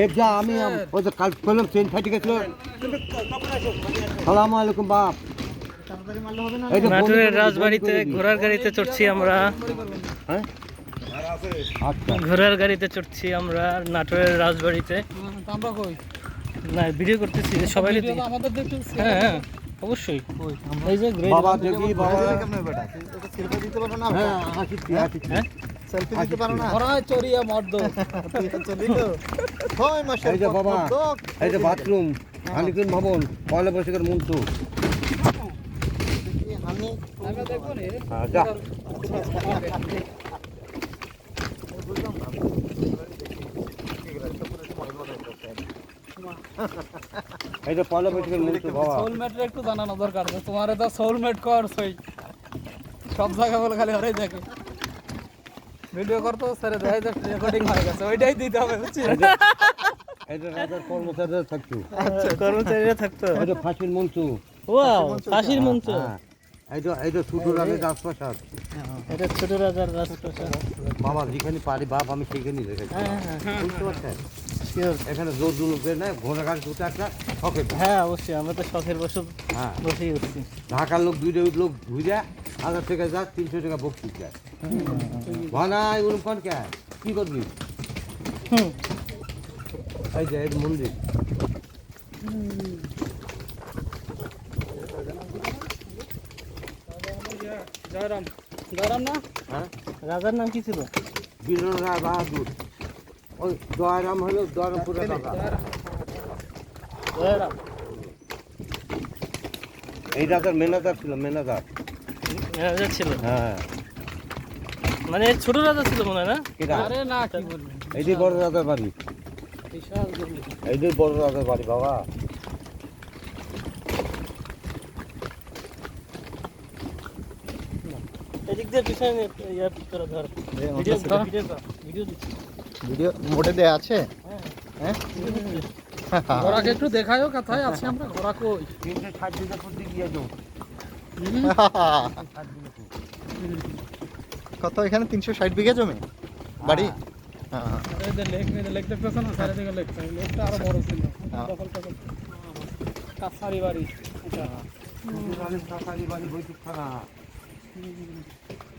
এ যা আমি ওই যে কাল করলাম ট্রেন ফাইটে গেছিল। সালাম আলাইকুম বাপ। নাটোরের রাজবাড়িতে ঘোড়ার গাড়িতে চড়ছি আমরা। হ্যাঁ? আচ্ছা। ঘোড়ার গাড়িতে চড়ছি আমরা নাটোরের রাজবাড়িতে। আমরা কই না ভিডিও করতেছি যে সবাই হ্যাঁ হ্যাঁ অবশ্যই। এই যে বাবা দেখি বাবা। সেলফি দিতে পারো না? হ্যাঁ আসিচ্ছি আসিচ্ছি হ্যাঁ? সেলফি দিতে পারো না? ওরা চড়িয়া মর্দ। চলি তো হয় মাসে এই যে বাবা এই যে বাথরুম হানিকুন ভবন পয়লা বৈশাখের মন্ত্র আমি আমরা দেখব নি হ্যাঁ, যা। এই যে পয়লা বৈশাখের বাবা। সোলমেটের একটু জানানো দরকার তোমার তো সোলমেট কর সই সব জায়গা বলে খালি হরেই থাকে ভিডিও করতো স্যার দেখাই যে রেকর্ডিং হয়ে গেছে ওইটাই দিতে হবে বুঝছিস এই যে রাজার কর্মচারীরা থাকতো। আচ্ছা কর্মচারীরা থাকতো? যে ফাঁসির মঞ্চ। ওয়াও ফাঁসির মঞ্চ। হ্যাঁ এই যে এই যে ছোট রানী রাজপ্রাসাদ। এটা ছোট রাজার রাজপ্রাসাদ। বাবা যেখানে পারি বাপ আমি সেইখানেই রেখেছি। হ্যাঁ হ্যাঁ বুঝতে পারছেন? এখানে জোর জুলুক করে নেয় ঘোড়া গাড়ি দুটো একটা শখের। হ্যাঁ অবশ্যই আমরা তো শখের বসে হ্যাঁ। বসেই উঠছি ঢাকার লোক দুইটা লোক ঘুরে হাজার টাকা যা তিনশো টাকা বকছি যায় ভানাই ওরকম কন কে? কি করবি। এই যে মন্দির। জয়রাম। জয়রাম না? হ্যাঁ? রাজার নাম কি ছিল? রায় বাহাদুর। ওই জয়রাম হলো জয়রামপুরের রাজা। জয়রাম। এই রাজার মেনাজার ছিল মেনাজার রাজা ছিল। হ্যাঁ। মানে ছোট রাজা ছিল মনে হয় না? আরে না কি বলবি? এইটাই বড় রাজার বাড়ি। বিশাল এইটাই বড় রাজার বাড়ি বাবা। এদিক দিয়ে পিছনে ধর। ভিডিও ভিডিও ভিডিও ভিডিও মোটে দেয়া আছে? হ্যাঁ। ঘোড়াকে একটু দেখায়ও কোথায় আছে আমরা? ঘোড়া কই? তিনটে ষাট বিঘা প্রতি গিয়ে কত এখানে? তিনশো ষাট বিঘা জমি? বাড়ি? হ্যাঁ আরও বড়